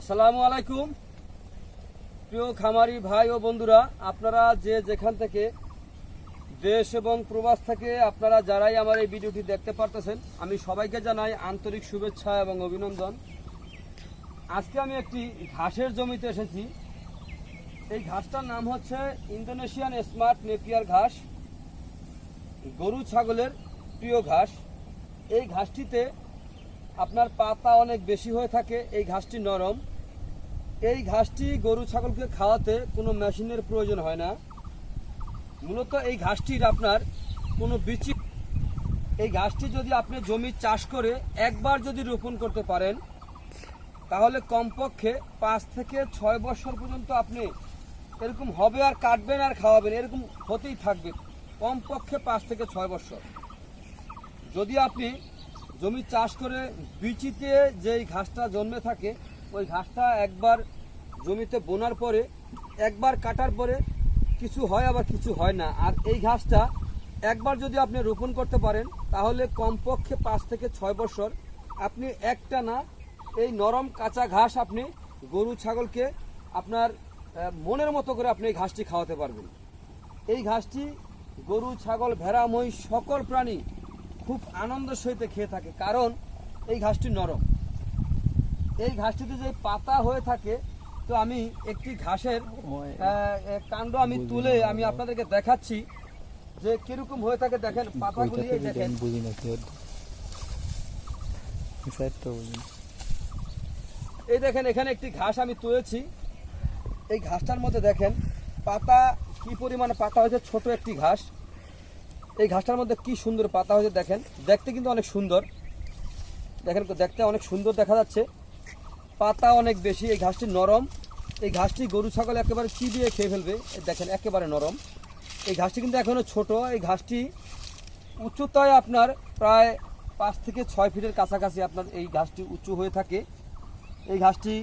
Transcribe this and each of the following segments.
আসসালামু আলাইকুম। প্রিয় খামারি ভাই ও বন্ধুরা, আপনারা যে যেখান থেকে দেশ এবং প্রবাস থেকে আপনারা যারাই আমার এই ভিডিওটি দেখতে পারতেছেন, আমি সবাইকে জানাই আন্তরিক শুভেচ্ছা এবং অভিনন্দন। আজকে আমি একটি ঘাসের জমিতে এসেছি। এই ঘাসটার নাম হচ্ছে ইন্দোনেশিয়ান স্মার্ট নেপিয়ার ঘাস, গরু ছাগলের প্রিয় ঘাস। এই ঘাসটিতে আপনার পাতা অনেক বেশি হয়ে থাকে, এই ঘাসটি নরম। এই ঘাসটি গরু ছাগলকে খাওয়াতে কোনো মেশিনের প্রয়োজন হয় না। মূলত এই ঘাসটির আপনার কোনো বিচি এই ঘাসটি যদি আপনি জমি চাষ করে একবার যদি রোপণ করতে পারেন, তাহলে কমপক্ষে পাঁচ থেকে ছয় বছর পর্যন্ত আপনি এরকম হবে আর কাটবেন আর খাওয়াবেন, এরকম হতেই থাকবে। কমপক্ষে পাঁচ থেকে ছয় বছর। যদি আপনি জমি চাষ করে বিচিতে যেই ঘাসটা জন্মে থাকে, ওই ঘাসটা একবার জমিতে বোনার পরে, একবার কাটার পরে কিছু হয় আবার কিছু হয় না। আর এই ঘাসটা একবার যদি আপনি রোপণ করতে পারেন, তাহলে কমপক্ষে পাঁচ থেকে ছয় বছর। আপনি একটা না, এই নরম কাঁচা ঘাস আপনি গরু, ছাগলকে আপনার মনের মতো করে আপনি এই ঘাসটি খাওয়াতে পারবেন। এই ঘাসটি গরু, ছাগল, ভেড়া, মহিষ, সকল প্রাণী খুব আনন্দের সহিত খেয়ে থাকে কারণ এই ঘাসটি নরম। এই ঘাসটিতে যে পাতা হয়ে থাকে তো আমি একটি ঘাসের কাণ্ড আমি তুলে আমি আপনাদেরকে দেখাচ্ছি যে কীরকম হয়ে থাকে দেখেন পাতাগুলি দেখেন। বুঝি না এই দেখেন এখানে একটি ঘাস আমি তুলেছি। এই ঘাসটার মধ্যে দেখেন পাতা কি পরিমাণে পাতা হয়েছে ছোট একটি ঘাস। এই ঘাসটার মধ্যে কি সুন্দর পাতা হয়েছে দেখেন। দেখতে কিন্তু অনেক সুন্দর। দেখেন, দেখতে অনেক সুন্দর দেখা যাচ্ছে। পাতা অনেক বেশি, এই ঘাসটি নরম। এই ঘাসটি গরু, ছাগল একেবারে চিবিয়ে খেয়ে ফেলবে। দেখেন, একেবারে নরম। এই ঘাসটি কিন্তু এখনও ছোট। এই ঘাসটি উচ্চতায় আপনার প্রায় পাঁচ থেকে ছয় ফিটের কাছাকাছি আপনার এই ঘাসটি উঁচু হয়ে থাকে। এই ঘাসটি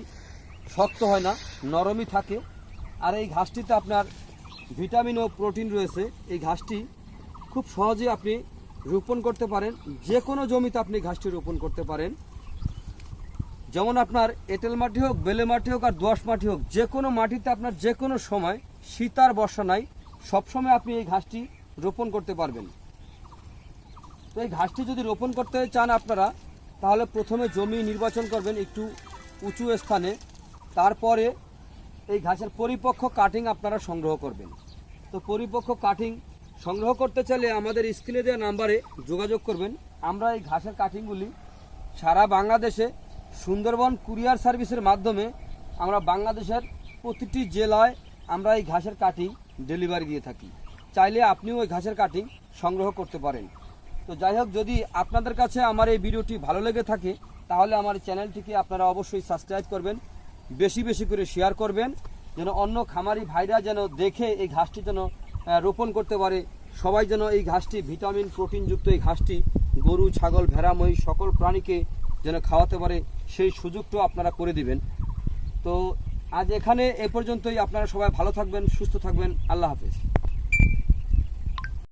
শক্ত হয় না, নরমই থাকে। আর এই ঘাসটিতে আপনার ভিটামিন ও প্রোটিন রয়েছে। এই ঘাসটি খুব সহজে আপনি রোপণ করতে পারেন। যে কোনো জমিতে আপনি ঘাসটি রোপণ করতে পারেন। যেমন আপনার এঁটেল মাটি হোক, বেলে মাটি হোক আর দোয়াশ মাটি হোক যে কোনো মাটিতে আপনার যে কোনো সময় শীত আর বর্ষা নাই, সবসময় আপনি এই ঘাসটি রোপণ করতে পারবেন। তো এই ঘাসটি যদি রোপণ করতে চান আপনারা, তাহলে প্রথমে জমি নির্বাচন করবেন একটু উঁচু স্থানে। তারপরে এই ঘাসের পরিপক্ক কাটিং আপনারা সংগ্রহ করবেন। তো পরিপক্ক কাটিং সংগ্রহ করতে চাইলে আমাদের স্ক্রিনে দেওয়া নাম্বারে যোগাযোগ করবেন। আমরা এই ঘাসের কাটিংগুলি সারা বাংলাদেশে সুন্দরবন কুরিয়ার সার্ভিসের মাধ্যমে আমরা বাংলাদেশের প্রতিটি জেলায় আমরা এই ঘাসের কাটিং ডেলিভারি দিয়ে থাকি। চাইলে আপনিও ওই ঘাসের কাটিং সংগ্রহ করতে পারেন। তো যাই হোক, যদি আপনাদের কাছে আমার এই ভিডিওটি ভালো লেগে থাকে, তাহলে আমার চ্যানেলটিকে আপনারা অবশ্যই সাবস্ক্রাইব করবেন, বেশি বেশি করে শেয়ার করবেন, যেন অন্য খামারি ভাইরা যেন দেখে এই ঘাসটি যেন রোপণ করতে পারে। সবাই যেন এই ঘাসটি ভিটামিন, প্রোটিনযুক্ত এই ঘাসটি, গরু, ছাগল, ভেড়া, মহিষ, সকল প্রাণীকে যেন খাওয়াতে পারে, সেই সুযোগটাও আপনারা করে দিবেন। তো আজ এখানে এ পর্যন্তই। আপনারা সবাই ভালো থাকবেন, সুস্থ থাকবেন। আল্লাহ হাফেজ।